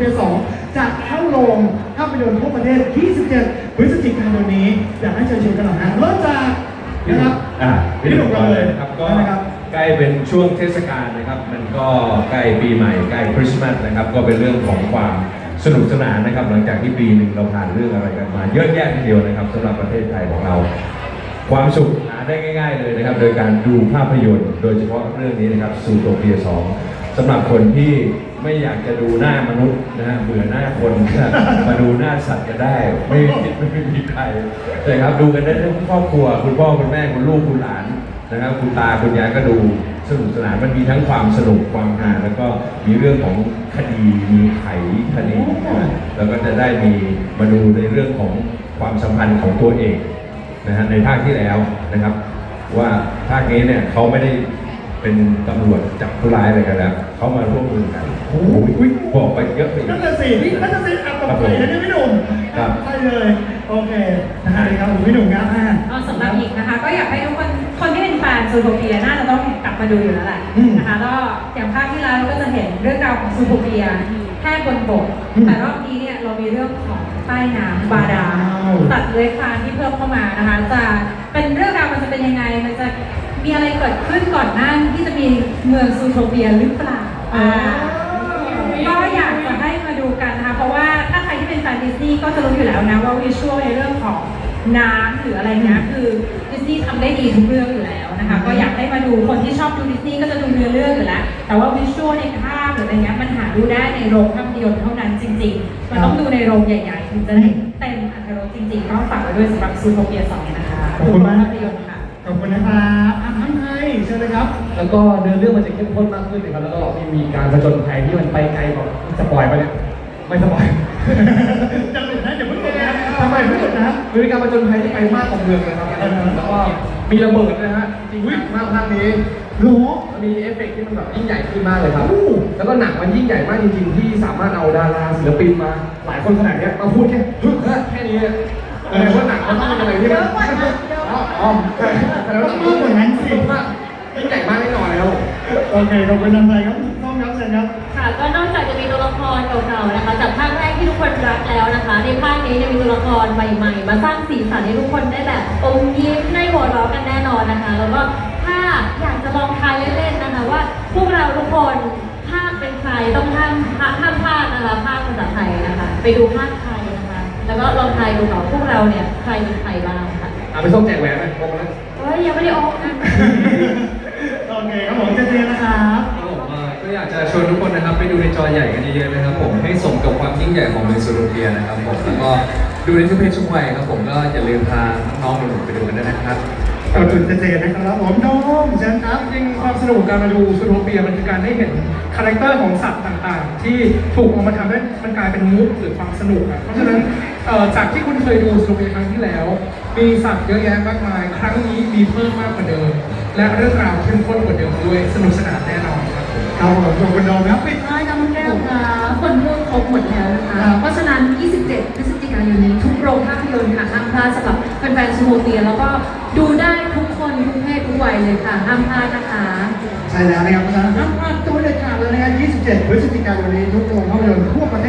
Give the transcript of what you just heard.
เปีย2จะเข้าโรงภาพยนตร์ทั่วประเทศ 27 พฤศจิกายนนี้ อยากให้เชิญชวนกันหน่อยฮะเริ่มจากนะครับอ่าพี่พี่หหนุ่นุ่มมก่ก่ออนนเลเลยยนะครับก็นะครับใกล้เป็นช่วงเทศกาลนะครับ มันก็ใกล้ปีใหม่ใกล้คริสต์มาสนะครับ ก็เป็นเรื่องของความสนุกสนานนะครับ หลังจากที่ปีหนึ่งเราผ่านเรื่องอะไรกันมา เยอะแยะทีเดียวนะครับสำหรับประเทศไทยของเรา ความสุขหาได้ง่าย ๆ เลยนะครับ โดยการดูภาพยนตร์ โดยเฉพาะเรื่องนี้นะครับซูโทเปีย2 สำหรับคนที่ไม่อยากจะดูหน้ามนุษย์นะฮะเบื่อหน้าคนมาดูหน้าสัตว์ก็ได้ ไม่ไม่ไม่มีใครแต่ครับดูกันได้ทั้งครอบครัว คุณพ่อคุณแม่คุณลูกคุณหลานนะครับคุณตาคุณยายก็ดูสนุกสนานมันมีทั้งความสนุกความฮาแล้วก็มีเรื่องของคดีมีไขคดีแล้วก็จะได้มีมาดูในเรื่องของความสัมพันธ์ของตัวเองนะฮะในภาคที่แล้วนะครับ ว่าภาคนี้เนี่ยเขาไม่ได้ เป็นตำรวจจับผู้ร้ายอะไรกันแล้วเขามาร่วมมือกันโอ้โหบอกไปเยอะไปอีก นั่นน่ะสินั่นน่ะสิอับตกใจนะเนี่ยพี่หนุ่มครับ ใช่เลย โอเคนะฮะครับผมพี่หนุ่มครับอ่าก็สำหรับอีกนะคะ ก็อยากให้ทุกคนคนที่เป็นแฟนซูโทเปียน่าจะต้องกลับมาดูอยู่แล้วแหละอืมนะคะก็อย่างภาคที่แล้วเราก็จะเห็นเรื่องราวของซูโทเปียแค่บนบกอืมแต่รอบนี้เนี่ยเรามีเรื่องของใต้น้ำบาดาลว้าว สัตว์เลื้อยคลานที่เพิ่มเข้ามานะคะ จะเป็นเรื่องราวมันจะเป็นยังไงมันจะ มีอะไรเกิดขึ้นก่อนหน้าที่จะมีเมืองซูโทเปียหรือเปล่าอ๋อก็อยากจะให้มาดูกันนะคะ เพราะว่าถ้าใครที่เป็นแฟนดิสนีย์ก็จะรู้อยู่แล้วนะว่าวิชวลในเรื่องของน้ำหรืออะไรเงี้ยคือดิสนีย์ทำได้ดีทุกเรื่องอยู่แล้วนะคะ ก็อยากให้มาดูคนที่ชอบดูดิสนีย์ก็จะดูเนื้อเรื่องอยู่แล้วแต่ว่าวิชวลในภาพหรืออะไรเงี้ยมันหาดูได้ในโรงภาพยนตร์เท่านั้นจริงๆมันต้องดูในโรงใหญ่ๆถึงจะได้เต็มอรรถรสจริงๆก็ฝากไว้ด้วยสำหรับซูโทเปีย2นะคะขอบคุณมากภาพยนตร์ค่ะข อบคุณนะครับอะท่านไทยเชิญเลยครับ แล้วก็เนื้อเรื่องมันจะเข้มข้นมากขึ้นนะครับ แล้วก็มีมีการผจญภัยที่มันไปไกลกว่าสปอยไปเนี่ยไม่สปอยจะหลุดนะเดี๋ยวเพิ่งหลุดนะทำไมไม่หลุดนะมันมีการผจญภัยที่ไปมากกว่าเมืองเลยครับแล้วก็มีระเบิดนะฮะจริงๆมากภาคนี้หรอมันมีเอฟเฟกต์ที่มันแบบยิ่งใหญ่ขึ้นมากเลยครับโอ้แล้วก็หนังมันยิ่งใหญ่มากจริงๆ ที่สามารถเอาดาราศิลปินมา หลายคนขนาดเนี้ยมาพูดแค่ฮึเฮ้อแค่นี้เนี่ยแสดงว่าหนังมันต้องเป็นอะไรที่มันอ๋ออ๋อแสดงว่า หนังมันต้องมากยิ่งใหญ่มากแน่นอนเลยครับผมโอเคขอบคุณท่านไทยครับต้องครับเชิญครับ ค่ะก็นอกจากจะมีตัวละครเก่าๆนะคะ จากภาคแรกที่ทุกคนรักแล้วนะคะ ในภาคนี้ยังมีตัวละครใหม่ๆ มาสร้างสีสันให้ทุกคนได้แบบอมยิ้มได้หัวเราะกันแน่นอนนะคะ แล้วก็ถ้าอยากจะลองทายเล่นๆนะคะว่า พวกเราทุกคนภาคเป็นใครต้องห้ามห้ามพลาดนะคะภาคภาษาไทยนะคะ ไปดูภาคไทยนะคะ แล้วก็ลองทายดูค่ะพวกเราเนี่ยใครเป็นใครบ้างค่ะอะไปส้มแจกแหวนไหมพกมา แล้วเฮ้ยยังไม่ได้ออกนะโอเคครับผมเจเจนะครับครับผมเอ่อก็อยากจะชวนทุกคนนะครับไปดูในจอใหญ่กันเยอะๆนะครับผมให้สมกับความยิ่งใหญ่ของเมืองซูโรเปียนะครับผมแล้วก็ดูในทุกเพศทุกวัยครับผมก็อย่าลืมพาน้องๆหนูๆไปดูกันด้วยนะครับ ขอบคุณเจเจนะครับผมน้องเชิญครับจริงความสนุกการมาดูซูโทเปียมันคือการได้เห็นคาแรคเตอร์ของสัตว์ต่างๆ ที่ถูกเอามาทำให้มันกลายเป็นมุกหรือความสนุกอะเพราะฉะนั้นจากที่คุณเคยดูซูโทเปียครั้งที่แล้ว มีสัตว์เยอะแยะมากมาย ครั้งนี้มีเพิ่มมากกว่าเดิม และเรื่องราวเข้มข้นกว่าเดิมด้วยสนุกสนานแน่นอนครับครับผมขอบคุณน้องครับปิดท้ายครับน้องแก้วครับคนพูดครบหมดแล้วนะคะเพราะฉะนั้น 27พฤศจิกายนนี้ทุกโรงภาพยนตร์ค่ะห้ามพลาดสำหรับแฟนๆซูโมเตียแล้วก็ดูได้ วัยเลยค่ะห้ามพลาดนะคะ ใช่แล้วนะครับเพราะฉะนั้นห้ามพลาดตัวเด็ดขาดเลยนะครับ27 พฤศจิกายนนี้ทุกโรงภาพยนตร์ทั่วประเทศ